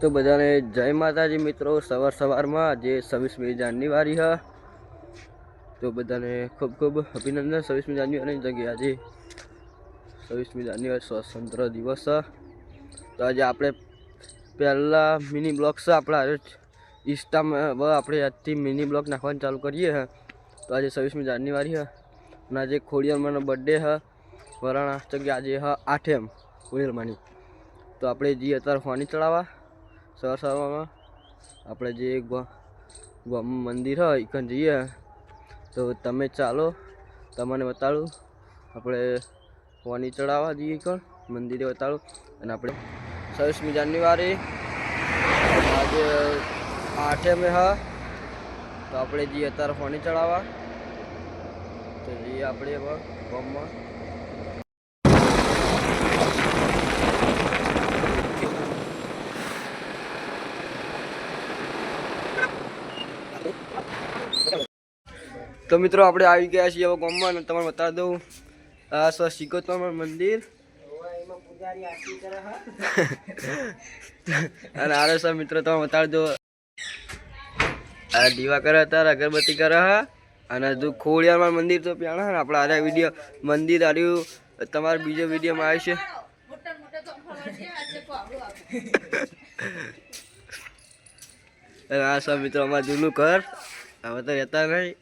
તો બધાને જય માતાજી મિત્રો, સવાર સવારમાં જે છવ્વીસમી જાન્યુઆરી હ. તો બધાને ખૂબ ખૂબ અભિનંદન છવ્વીસમી જાન્યુઆરીની જગ્યાએ આજે છવ્વીસમી જાન્યુઆરી સ્વતંત્ર દિવસ છે તો આજે આપણે પહેલાં મિની બ્લોક છે આપણા ઇન્સ્ટામાં આપણે આજથી મિની બ્લોક નાખવાનું ચાલુ કરીએ હ. તો આજે છવ્વીસમી જાન્યુઆરી હ. અને આજે ખોડિયારમાંનો બર્થડે હ. વરાણા જગ્યા આજે હ આઠેમ ખોડિયારમાંની તો આપણે જઈએ અત્યારે ફોની ચડાવવા. સવાર સવારમાં આપણે જે મંદિર હોય એકન જઈએ, તો તમે ચાલો, તમને બતાડું, આપણે પાણી ચડાવવા જઈએ એકણ મંદિરે બતાડું, અને આપણે છવ્વીસમી જાન્યુઆરી આજે આઠે મે હા, તો આપણે જઈએ અત્યારે પાણી ચડાવવા. તો જઈએ આપણે ગામમાં. તો મિત્રો, આપણે આવી ગયા છીએ હવે ગામમાં અને તમને બતાવી દઉં. આ સ શિકોતર મંદિર. અને આરે સર મિત્રો, તમે બતાવી દો. આ દીવા કરે હતા અગરબત્તી કરે હા. અને હજુ ખોડિયારમાં મંદિર તો પ્યાણા ને, આપણે આરે વીડિયો મંદિર આર્યું. તમારે બીજો વિડીયોમાં આવશે આ સર મિત્રો અમારા જૂનું ઘર. હવે તો રહેતા નહીં.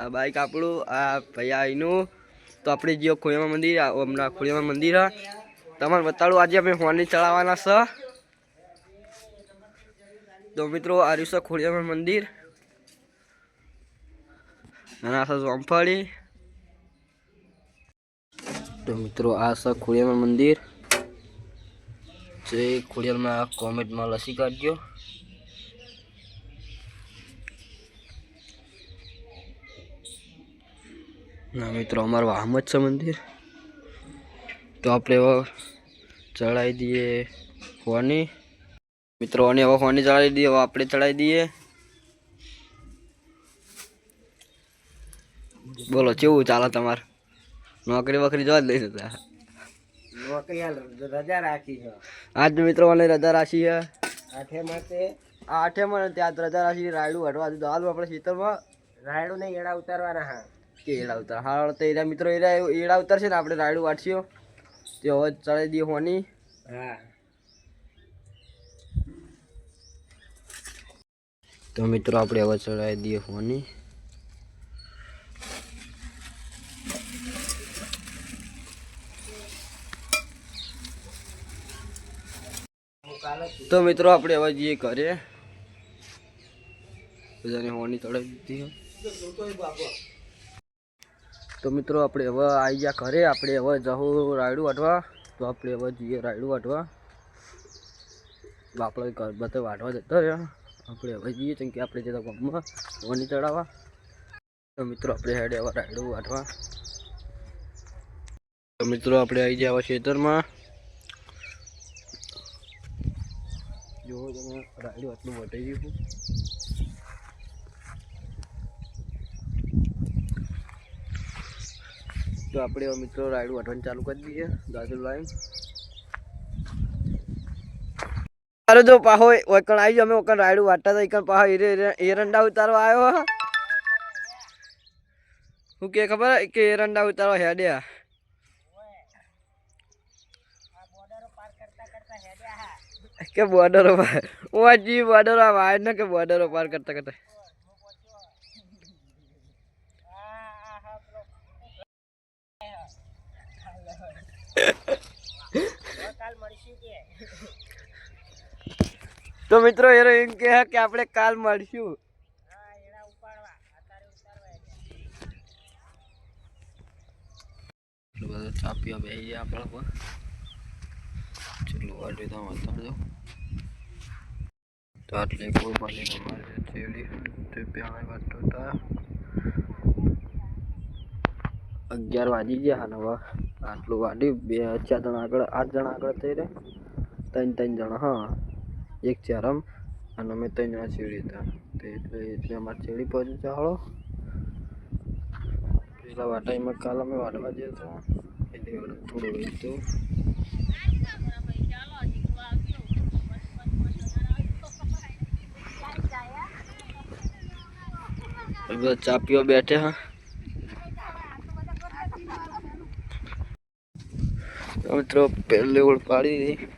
આ બાઈક આપણું, આ ભૈયા અહીંનું તો આપણે જીઓ ખોડિયામાં મંદિર, આ હમણાં ખોડિયામાં મંદિર તમારે બતાડું, આજે અમે હોની ચડાવવાના છે તો મિત્રો આર્યું છે ખોડિયામાં મંદિર. આ છે જોમફળી. તો મિત્રો, આ છે ખોડિયામાં મંદિર. જે ખોડિયારમાં કોમેન્ટમાં લસી કાઢજો. ના મિત્રો અમારું આમ જ છે મંદિર. તો આપણે હવે ચડાવી દઈએ ફોની મિત્રો અને હવે ફોની ચડાવી દઈએ હવે આપણે ચડાવી દઈએ. બોલો કેવું ચાલે તમારે? નોકરી વોકરી જોવા જ લઈ જતા? રજા રાખી છે. આજ મિત્રો મને રજા રાશી છે. આઠે માટે આઠે મને ત્યાં રજા રાશી રાયડું હટવા દીધું. હાલ આપણે ખેતરમાં રાયડું ને એડા ઉતારવાના હા. કે એડા ઉતાર. હાલ તો એડા મિત્રો એડા એડા ઉતારશે ને આપણે રાયડું વાટશીઓ તે હવે ચડાવી દઈએ હોની. હા. તો મિત્રો આપણે હવે ચડાવી દઈએ હોની. તો મિત્રો આપણે હવે જઈએ ઘરે. બધાને હોની ચડાવી દીધી. છે. તો મિત્રો, આપણે હવે આવી ગયા ઘરે. આપણે હવે જવું રાયડું વાટવા. તો આપણે હવે જઈએ રાયડું વાટવા. આપણે ઘર બધા વાટવા જતા રહ્યા. આપણે હવે જઈએ, કેમ કે આપણે જતા ગામમાં વની ચડાવવા. તો મિત્રો, આપણે હેડે હવે રાયડું વાટવા. તો મિત્રો, આપણે આવી ગયા ખેતરમાં. જો તમે, રાયડું આટલું વટાઈ ગયું તો આપણે મિત્રો રાયડું વાટવાનું ચાલુ કરી દઈએ. દાદુ લાઈન અરે જો પાહો ઓકણ આવી અમે ઓકણ રાયડું વાટતા હતા. એકણ પાહો એરે એરંડા ઉતારવા આવ્યો હા. કે ખબર? કે એરંડા ઉતારવા હેડ્યા. કે બોર્ડરો પાર? વાજી બોર્ડરો આ ને કે બોર્ડરો પાર કરતા કરતા કાલ મળીશું કે તો મિત્રો એરો એમ કે કે આપણે કાલ મળશું. બધું ચા પીવા બેસી જાય આપણે પણ ચેટલું વાટ્યું તો વાતાવજો તો આટલે કોઈ પાલી અમારે ચેડી તે પ્યાણે હતા. અગિયાર વાગી ગયા હા હવે આટલું વાડી, બે, ચાર જણા આગળ, આઠ જણા આગળ થઈ રહ્યા. ત્રણ ત્રણ જણા, હા. એક ચારમ અને અમે ત્રણ જણા ચીડી હતા. તે એટલે એટલે અમારે ચીડી પહોંચી ચાલો પેલા વાટા એમાં કાલ અમે વાડવા જઈએ તો, એટલે થોડું હતું ચાપીઓ બેઠે, હા. મિત્રો પહેલી ઓળ પાડી દીધી.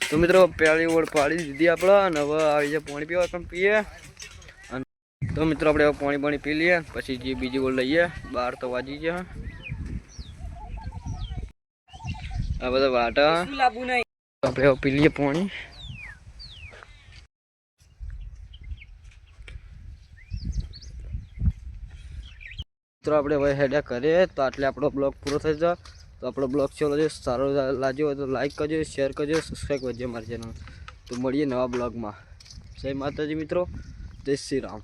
તો મિત્રો પહેલી ઓળ પાડી દીધી આપણે અને હવે આવી જાય પાણી પીવા પણ પીએ. અને તો મિત્રો આપણે પાણી પાણી પી લઈએ પછી જે બીજી ઓળ લઈએ બાર તો વાજી ગયા. આ બધા વાટા. આપણે પી લઈએ પાણી. મિત્રો, આપણે હવે હેડ્યા કરીએ તો આટલે આપણો બ્લોગ પૂરો થઈ જાય. તો આપણો બ્લોગ છે સારો લાગ્યો હોય તો લાઈક કરજો, શેર કરજો સબસ્ક્રાઈબ કરજો મારી ચેનલ તો મળીએ નવા બ્લોગમાં. જય માતાજી મિત્રો, જય શ્રી રામ.